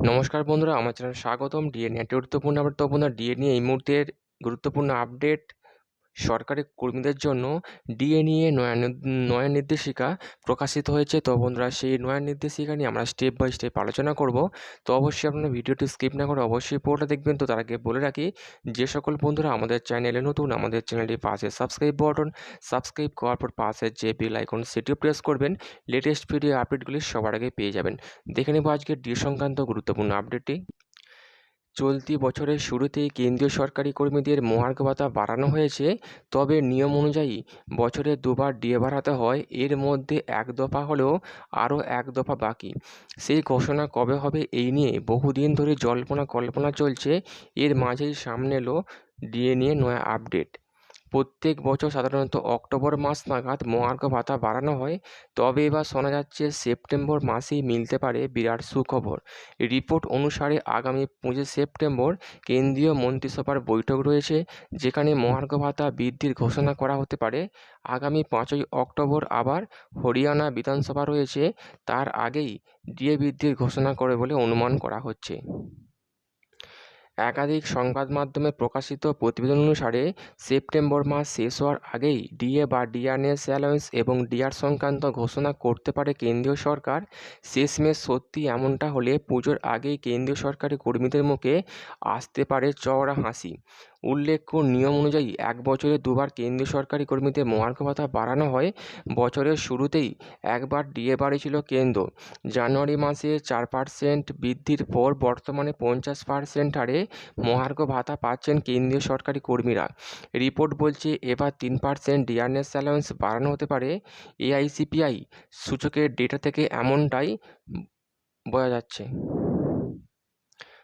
নমস্কার বন্ধুরা, আমার চ্যানেল স্বাগতম। ডিএ একটি গুরুত্বপূর্ণ আপডেট তো বন্ধুরা ডিএ নিয়ে এই মুহূর্তের গুরুত্বপূর্ণ আপডেট সরকারি কর্মীদের জন্য ডিএ নিয়ে নয়া নির- নয়া নির্দেশিকা প্রকাশিত হয়েছে। তো বন্ধুরা, সেই নয়া নির্দেশিকা নিয়ে আমরা স্টেপ বাই স্টেপ আলোচনা করব। তো অবশ্যই আপনারা ভিডিওটি স্কিপ না করে অবশ্যই পুরোটা দেখবেন। তো তার আগে বলে রাখি, যে সকল বন্ধুরা আমাদের চ্যানেলে নতুন, আমাদের চ্যানেলটি পাশে সাবস্ক্রাইব বাটন সাবস্ক্রাইব করার পর পাশে যে বেল আইকন সেটিও প্রেস করবেন। লেটেস্ট ভিডিও আপডেটগুলি সবার আগে পেয়ে যাবেন। দেখে নেব আজকে ডিএ সংক্রান্ত গুরুত্বপূর্ণ আপডেটটি চলতি বছরের শুরুতেই কেন্দ্রীয় সরকারি কর্মীদের মহার্ঘ ভাতা বাড়ানো হয়েছে। তবে নিয়ম অনুযায়ী বছরে দুবার ডিএ বাড়াতে হয়। এর মধ্যে এক দফা হলেও আরও এক দফা বাকি। সেই ঘোষণা কবে হবে এই নিয়ে বহুদিন ধরে জল্পনা কল্পনা চলছে। এর মাঝেই সামনে এলো ডিএ নিয়ে নয়া আপডেট। প্রত্যেক বছর সাধারণত অক্টোবর মাস নাগাদ মহার্ঘ ভাতা বাড়ানো হয়। তবে এবার শোনা যাচ্ছে সেপ্টেম্বর মাসেই মিলতে পারে বিরাট সুখবর। রিপোর্ট অনুসারে আগামী পঁচিশ সেপ্টেম্বর কেন্দ্রীয় মন্ত্রিসভার বৈঠক রয়েছে, যেখানে মহার্ঘ ভাতা বৃদ্ধির ঘোষণা করা হতে পারে। আগামী পাঁচই অক্টোবর আবার হরিয়ানা বিধানসভা রয়েছে, তার আগেই ডিএ বৃদ্ধির ঘোষণা করে বলে অনুমান করা হচ্ছে। একাধিক সংবাদ মাধ্যমে প্রকাশিত প্রতিবেদন অনুসারে সেপ্টেম্বর মাস শেষ হওয়ার আগেই ডিএ বা ডিআরএস অ্যালায়েন্স এবং ডিআর সংক্রান্ত ঘোষণা করতে পারে কেন্দ্রীয় সরকার। শেষমেশ সত্যি এমনটা হলে পুজোর আগেই কেন্দ্রীয় সরকারি কর্মীদের মুখে আসতে পারে চওড়া হাসি। উল্লেখ্য, নিয়ম অনুযায়ী এক বছরে দুবার কেন্দ্রীয় সরকারি কর্মীদের মহার্ঘ ভাতা বাড়ানো হয়। বছরের শুরুতেই একবার ডিএ বাড়িয়েছিল কেন্দ্র। জানুয়ারি মাসে চার পার্সেন্ট বৃদ্ধির পর বর্তমানে পঞ্চাশ পার্সেন্ট হারে মহার্ঘ ভাতা পাচ্ছেন কেন্দ্রীয় সরকারি কর্মীরা। রিপোর্ট বলছে, এবার তিন পার্সেন্ট ডিআরএস অ্যালাউন্স বাড়ানো হতে পারে। এআইসিপিআই সূচকের ডেটা থেকে এমনটাই বোঝা যাচ্ছে।